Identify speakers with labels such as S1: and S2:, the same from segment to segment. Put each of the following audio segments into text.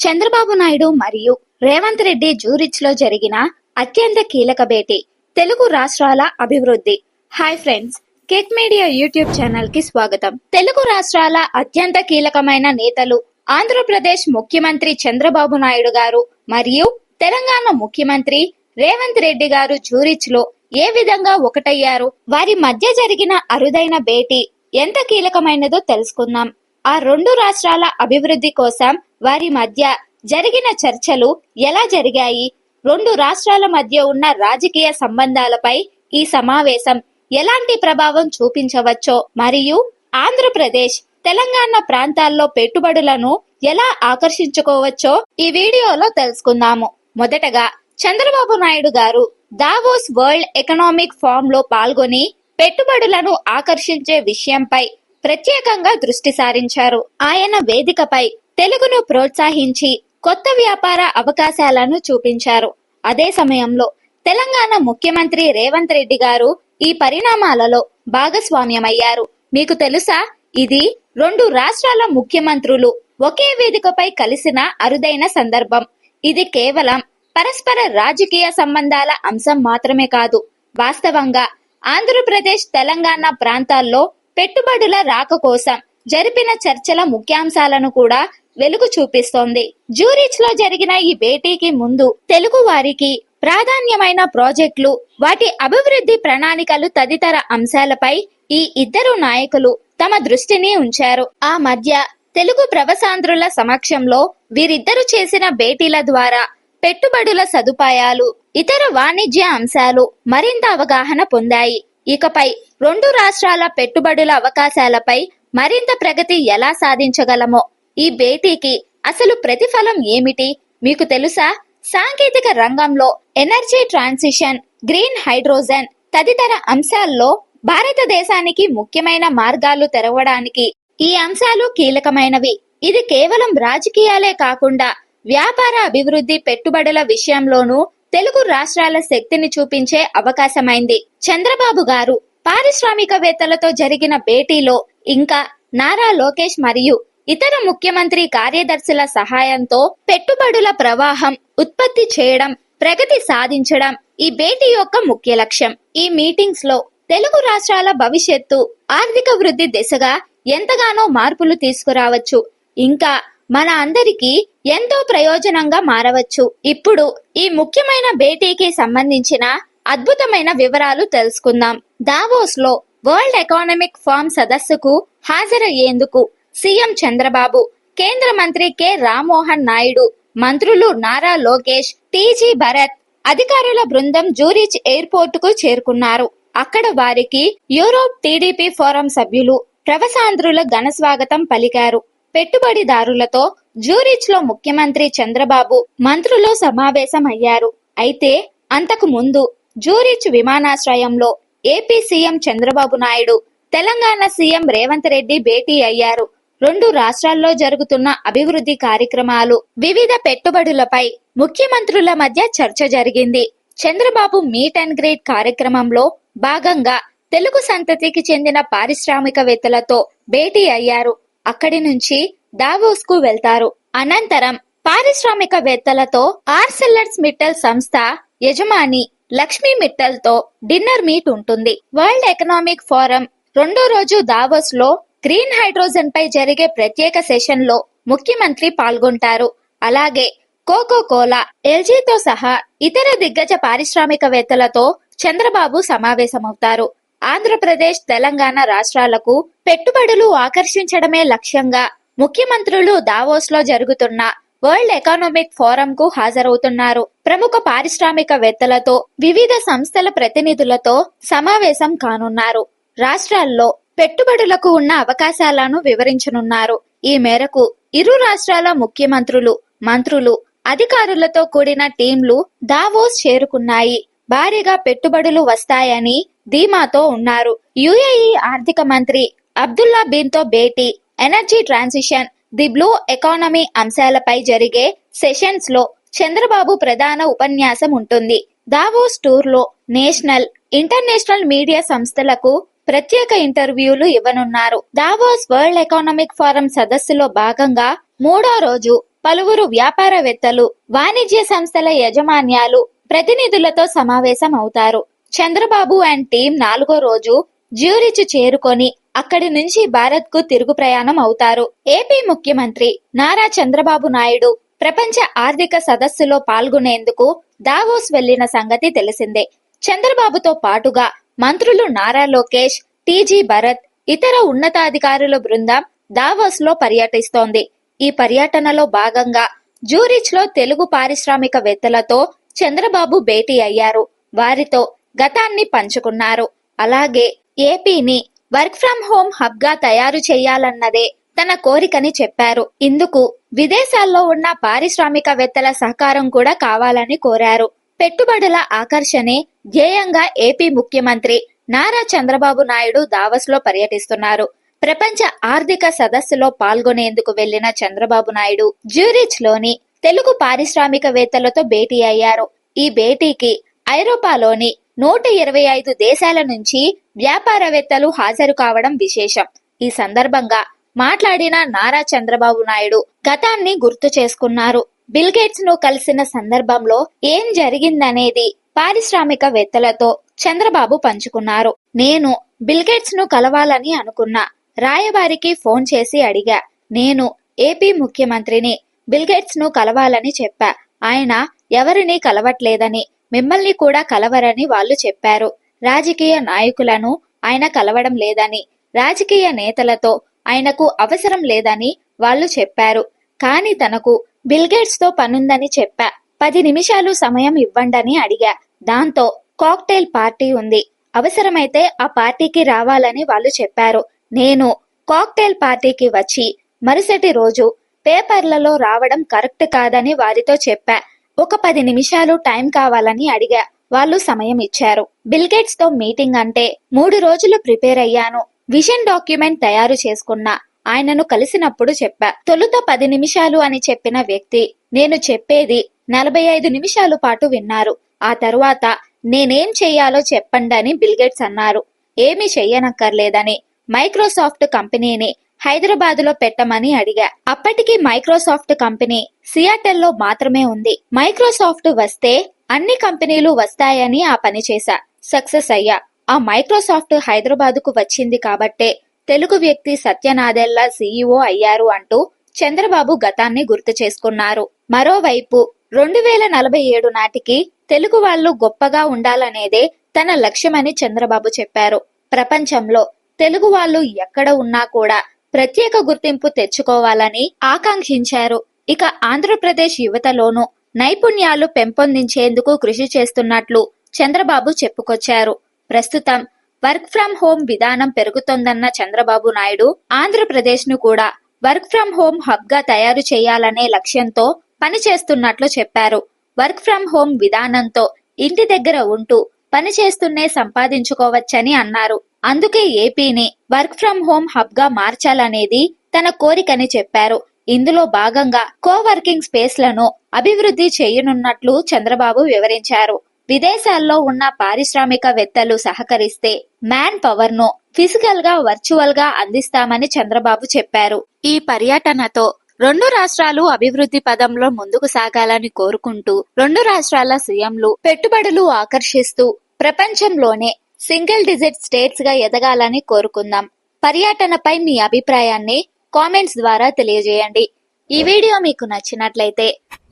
S1: చంద్రబాబు నాయుడు మరియు రేవంత్ రెడ్డి జూరిచ్లో జరిగిన అత్యంత కీలక భేటీ తెలుగు రాష్ట్రాల అభివృద్ధి. Hi friends Cake media YouTube ఛానల్కి స్వాగతం. తెలుగు రాష్ట్రాల అత్యంత కీలకమైన నేతలు ఆంధ్రప్రదేశ్ ముఖ్యమంత్రి చంద్రబాబు నాయుడు గారు మరియు తెలంగాణ ముఖ్యమంత్రి రేవంత్ రెడ్డి గారు జూరిచ్లో ఏ విధంగా ఒకటయ్యారు? వారి మధ్య జరిగిన అరుదైన భేటీ ఎంత కీలకమైనదో తెలుసుకుందాం. ఆ రెండు రాష్ట్రాల అభివృద్ధి కోసం వారి మధ్య జరిగిన చర్చలు ఎలా జరిగాయి? రెండు రాష్ట్రాల మధ్య ఉన్న రాజకీయ సంబంధాలపై ఈ సమావేశం ఎలాంటి ప్రభావం చూపించవచ్చో మరియు ఆంధ్రప్రదేశ్ తెలంగాణ ప్రాంతాల్లో పెట్టుబడులను ఎలా ఆకర్షించుకోవచ్చో ఈ వీడియోలో తెలుసుకుందాము. మొదటగా చంద్రబాబు నాయుడు గారు దావోస్ వరల్డ్ ఎకనామిక్ ఫామ్లో పాల్గొని పెట్టుబడులను ఆకర్షించే విషయంపై ప్రత్యేకంగా దృష్టి సారించారు. ఆయన వేదికపై తెలుగును ప్రోత్సహించి కొత్త వ్యాపార అవకాశాలను చూపించారు. అదే సమయంలో తెలంగాణ ముఖ్యమంత్రి రేవంత్ రెడ్డి గారు ఈ పరిణామాలలో భాగస్వామ్యమయ్యారు. మీకు తెలుసా? ఇది రెండు రాష్ట్రాల ముఖ్యమంత్రులు ఒకే వేదికపై కలిసిన అరుదైన సందర్భం. ఇది కేవలం పరస్పర రాజకీయ సంబంధాల అంశం మాత్రమే కాదు. వాస్తవంగా ఆంధ్రప్రదేశ్ తెలంగాణ ప్రాంతాల్లో పెట్టుబడుల రాక కోసం జరిపిన చర్చల ముఖ్యాంశాలను కూడా వెలుగు చూపిస్తోంది. జూరిచ్లో జరిగిన ఈ భేటీకి ముందు తెలుగు వారికి ప్రాధాన్యమైన ప్రాజెక్టులు వాటి అభివృద్ధి ప్రణాళికలు తదితర అంశాలపై ఈ ఇద్దరు నాయకులు తమ దృష్టిని ఉంచారు. ఆ మధ్య తెలుగు ప్రవసాంధ్రుల సమక్షంలో వీరిద్దరు చేసిన భేటీల ద్వారా పెట్టుబడుల సదుపాయాలు ఇతర వాణిజ్య అంశాలు మరింత అవగాహన పొందాయి. ఇకపై రెండు రాష్ట్రాల పెట్టుబడుల అవకాశాలపై మరింత ప్రగతి ఎలా సాధించగలమో ఈ భేటీకి అసలు ప్రతిఫలం ఏమిటి? మీకు తెలుసా? సాంకేతిక రంగంలో ఎనర్జీ ట్రాన్సిషన్ గ్రీన్ హైడ్రోజన్ తదితర అంశాల్లో భారతదేశానికి ముఖ్యమైన మార్గాలు తెరవడానికి ఈ అంశాలు కీలకమైనవి. ఇది కేవలం రాజకీయాలే కాకుండా వ్యాపార అభివృద్ధి పెట్టుబడుల విషయంలోనూ తెలుగు రాష్ట్రాల శక్తిని చూపించే అవకాశమైంది. చంద్రబాబు గారు పారిశ్రామికవేత్తలతో జరిగిన భేటీలో ఇంకా నారా లోకేష్ మరియు ఇతర ముఖ్యమంత్రి కార్యదర్శుల సహాయంతో పెట్టుబడుల ప్రవాహం ఉత్పత్తి చేయడం ప్రగతి సాధించడం ఈ భేటీ యొక్క ముఖ్య లక్ష్యం. ఈ మీటింగ్స్లో తెలుగు రాష్ట్రాల భవిష్యత్తు ఆర్థిక వృద్ధి దిశగా ఎంతగానో మార్పులు తీసుకురావచ్చు. ఇంకా మన అందరికీ ఎంతో ప్రయోజనంగా మారవచ్చు. ఇప్పుడు ఈ ముఖ్యమైన భేటీకి సంబంధించిన అద్భుతమైన వివరాలు తెలుసుకుందాం. దావోస్లో వరల్డ్ ఎకనామిక్ ఫోరం సదస్సుకు హాజరయ్యేందుకు సీఎం చంద్రబాబు కేంద్ర మంత్రి కె. రామ్మోహన్ నాయుడు మంత్రులు నారా లోకేష్ టీజీ భరత్ అధికారుల బృందం జూరిచ్ ఎయిర్పోర్ట్కు చేరుకున్నారు. అక్కడ వారికి యూరోప్ టీడీపీ ఫోరం సభ్యులు ప్రవసాంధ్రుల ఘన స్వాగతం పలికారు. పెట్టుబడిదారులతో జూరిచ్లో ముఖ్యమంత్రి చంద్రబాబు మంత్రులు సమావేశమయ్యారు. అయితే అంతకు ముందు జూరిచ్ విమానాశ్రయంలో AP CM Chandrababu Naidu Telangana CM Revanth Reddy భేటీ అయ్యారు. రెండు రాష్ట్రాల్లో జరుగుతున్న అభివృద్ధి కార్యక్రమాలు వివిధ పెట్టుబడులపై ముఖ్యమంత్రుల మధ్య చర్చ జరిగింది. చంద్రబాబు మీట్ అండ్ గ్రేట్ కార్యక్రమంలో భాగంగా తెలుగు సంతతికి చెందిన పారిశ్రామికవేత్తలతో భేటీ అయ్యారు. అక్కడి నుంచి దావోస్కు వెళ్తారు. అనంతరం పారిశ్రామికవేత్తలతో ఆర్సెల్లర్స్ మిట్టల్ సంస్థ యజమాని లక్ష్మీ మిట్టల్తో డిన్నర్ మీట్ ఉంటుంది. వరల్డ్ ఎకనామిక్ ఫోరం రెండో రోజు దావోస్లో గ్రీన్ హైడ్రోజన్ పై జరిగే ప్రత్యేక సెషన్లో ముఖ్యమంత్రి పాల్గొంటారు. అలాగే కోకో కోలా ఎల్జీతో సహా ఇతర దిగ్గజ పారిశ్రామికవేత్తలతో చంద్రబాబు సమావేశమవుతారు. ఆంధ్రప్రదేశ్ తెలంగాణ రాష్ట్రాలకు పెట్టుబడులు ఆకర్షించడమే లక్ష్యంగా ముఖ్యమంత్రులు దావోస్లో జరుగుతున్న వరల్డ్ ఎకనామిక్ ఫోరం కు హాజరవుతున్నారు. ప్రముఖ పారిశ్రామికవేత్తలతో వివిధ సంస్థల ప్రతినిధులతో సమావేశం కానున్నారు. రాష్ట్రాల్లో పెట్టుబడులకు ఉన్న అవకాశాలను వివరించనున్నారు. ఈ మేరకు ఇరు రాష్ట్రాల ముఖ్యమంత్రులు మంత్రులు అధికారులతో కూడిన టీంలు దావోస్ చేరుకున్నాయి. భారీగా పెట్టుబడులు వస్తాయని ధీమాతో ఉన్నారు. యుఏఈ ఆర్థిక మంత్రి అబ్దుల్లా బిన్తో భేటీ energy transition the blue economy అంశాలపై జరిగే సెషన్స్లో చంద్రబాబు ప్రధాన ఉపన్యాసం ఉంటుంది. దావోస్ టూర్లో నేషనల్ ఇంటర్నేషనల్ మీడియా సంస్థలకు ప్రత్యేక ఇంటర్వ్యూలు ఇవ్వనున్నారు. దావోస్ వరల్డ్ ఎకనామిక్ ఫోరం సదస్సులో భాగంగా మూడో రోజు పలువురు వ్యాపారవేత్తలు వాణిజ్య సంస్థల యజమాన్యాలు ప్రతినిధులతో సమావేశం అవుతారు చంద్రబాబు అండ్ టీం నాలుగో రోజు జ్యూరిచ్ చేరుకొని అక్కడి నుంచి భారత్కు తిరుగు ప్రయాణం అవుతారు. ఏపీ ముఖ్యమంత్రి నారా చంద్రబాబు నాయుడు ప్రపంచ ఆర్థిక సదస్సులో పాల్గొనేందుకు దావోస్ వెళ్ళిన సంగతి తెలిసిందే. చంద్రబాబుతో పాటుగా మంత్రులు నారా లోకేష్ టీజీ భరత్ ఇతర ఉన్నతాధికారుల బృందం దావోస్లో పర్యటిస్తోంది. ఈ పర్యటనలో భాగంగా జూరిచ్లో తెలుగు పారిశ్రామికవేత్తలతో చంద్రబాబు భేటీ అయ్యారు. వారితో గతాన్ని పంచుకున్నారు. అలాగే ఏపీని వర్క్ ఫ్రం హోమ్ హబ్గా తయారు చేయాలన్నదే తన కోరికని చెప్పారు. ఇందుకు విదేశాల్లో ఉన్న పారిశ్రామికవేత్తల సహకారం కూడా కావాలని కోరారు. పెట్టుబడుల ఆకర్షణే ధ్యేయంగా ఏపీ ముఖ్యమంత్రి నారా చంద్రబాబు నాయుడు దావస్లో పర్యటిస్తున్నారు. ప్రపంచ ఆర్థిక సదస్సులో పాల్గొనేందుకు వెళ్ళిన చంద్రబాబు నాయుడు జ్యూరిచ్లోని తెలుగు పారిశ్రామికవేత్తలతో భేటీ అయ్యారు. ఈ భేటీకి ఐరోపాలోని నూట ఇరవై ఐదు దేశాల నుంచి వ్యాపారవేత్తలు హాజరు కావడం విశేషం. ఈ సందర్భంగా మాట్లాడిన నారా చంద్రబాబు నాయుడు గతాన్ని గుర్తు చేసుకున్నారు. బిల్గేట్స్ను కలిసిన సందర్భంలో ఏం జరిగిందనేది పారిశ్రామికవేత్తలతో చంద్రబాబు పంచుకున్నారు. నేను బిల్గేట్స్ను కలవాలని అనుకున్నా. రాయబారికి ఫోన్ చేసి అడిగా. నేను ఏపీ ముఖ్యమంత్రిని బిల్గేట్స్ను కలవాలని చెప్పా. ఆయన ఎవరిని కలవట్లేదని మిమ్మల్ని కూడా కలవరని వాళ్ళు చెప్పారు. రాజకీయ నాయకులను ఆయన కలవడం లేదని రాజకీయ నేతలతో ఆయనకు అవసరం లేదని వాళ్ళు చెప్పారు. కానీ తనకు బిల్గేట్స్తో పనుందని చెప్పా. పది నిమిషాలు సమయం ఇవ్వండని అడిగా. దాంతో కాక్టైల్ పార్టీ ఉంది. అవసరమైతే ఆ పార్టీకి రావాలని వాళ్ళు చెప్పారు. నేను కాక్టైల్ పార్టీకి వచ్చి మరుసటి రోజు పేపర్లలో రావడం కరెక్ట్ కాదని వారితో చెప్పా. ఒక పది నిమిషాలు టైం కావాలని అడిగా. వాళ్ళు సమయం ఇచ్చారు. బిల్గేట్స్తో మీటింగ్ అంటే మూడు రోజులు ప్రిపేర్ అయ్యాను. విజన్ డాక్యుమెంట్ తయారు చేసుకున్నా. ఆయనను కలిసినప్పుడు చెప్పా. తొలుత పది నిమిషాలు అని చెప్పిన వ్యక్తి. నేను చెప్పేది నలభై ఐదు నిమిషాలు పాటు విన్నారు. ఆ తరువాత నేనేం చెయ్యాలో చెప్పండి అని బిల్గేట్స్ అన్నారు. ఏమీ చెయ్యనక్కర్లేదని మైక్రోసాఫ్ట్ కంపెనీని హైదరాబాద్లో పెట్టమని అడిగా. అప్పటికి మైక్రోసాఫ్ట్ కంపెనీ సియాటెల్లో మాత్రమే ఉంది. మైక్రోసాఫ్ట్ వస్తే అన్ని కంపెనీలు వస్తాయని ఆ పని చేశా. సక్సెస్ అయ్యా. ఆ మైక్రోసాఫ్ట్ హైదరాబాద్కు వచ్చింది కాబట్టే తెలుగు వ్యక్తి సత్యనాదెల్లా సీఈఓ అయ్యారు అంటూ చంద్రబాబు గతాన్ని గుర్తు చేసుకున్నారు. మరోవైపు రెండు వేల నలభై ఏడు నాటికి తెలుగు వాళ్ళు గొప్పగా ఉండాలనేదే తన లక్ష్యమని చంద్రబాబు చెప్పారు. ప్రపంచంలో తెలుగు వాళ్ళు ఎక్కడ ఉన్నా కూడా ప్రత్యేక గుర్తింపు తెచ్చుకోవాలని ఆకాంక్షించారు. ఇక ఆంధ్రప్రదేశ్ యువతలోనూ నైపుణ్యాలు పెంపొందించేందుకు కృషి చేస్తున్నట్లు చంద్రబాబు చెప్పుకొచ్చారు. ప్రస్తుతం వర్క్ ఫ్రం హోం విధానం పెరుగుతోందన్న చంద్రబాబు నాయుడు ఆంధ్రప్రదేశ్ను కూడా వర్క్ ఫ్రం హోం హబ్గా తయారు చేయాలనే లక్ష్యంతో పనిచేస్తున్నట్లు చెప్పారు. వర్క్ ఫ్రం హోం విధానంతో ఇంటి దగ్గర ఉంటూ పనిచేస్తూనే సంపాదించుకోవచ్చని అన్నారు. అందుకే ఏపీని వర్క్ ఫ్రం హోం హబ్గా మార్చాలనేది తన కోరికని చెప్పారు. ఇందులో భాగంగా కోవర్కింగ్ స్పేస్లను అభివృద్ధి చేయనున్నట్లు చంద్రబాబు వివరించారు. విదేశాల్లో ఉన్న పారిశ్రామికవేత్తలు సహకరిస్తే మ్యాన్ పవర్ను ఫిజికల్గా వర్చువల్గా అందిస్తామని చంద్రబాబు చెప్పారు. ఈ పర్యటనతో రెండు రాష్ట్రాలు అభివృద్ధి పదంలో ముందుకు సాగాలని కోరుకుంటూ రెండు రాష్ట్రాల సీఎంలు పెట్టుబడులు ఆకర్షిస్తూ ప్రపంచంలోనే సింగిల్ డిజిట్ స్టేట్స్గా ఎదగాలని కోరుకుందాం. పర్యటనపై మీ అభిప్రాయాన్ని కామెంట్స్ ద్వారా తెలియజేయండి. ఈ వీడియో మీకు నచ్చినట్లయితే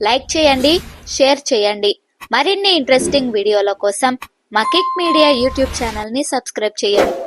S1: లైక్ చేయండి షేర్ చేయండి. మరిన్ని ఇంట్రెస్టింగ్ వీడియోల కోసం మా కిక్ మీడియా యూట్యూబ్ ఛానల్ని సబ్స్క్రైబ్ చేయండి.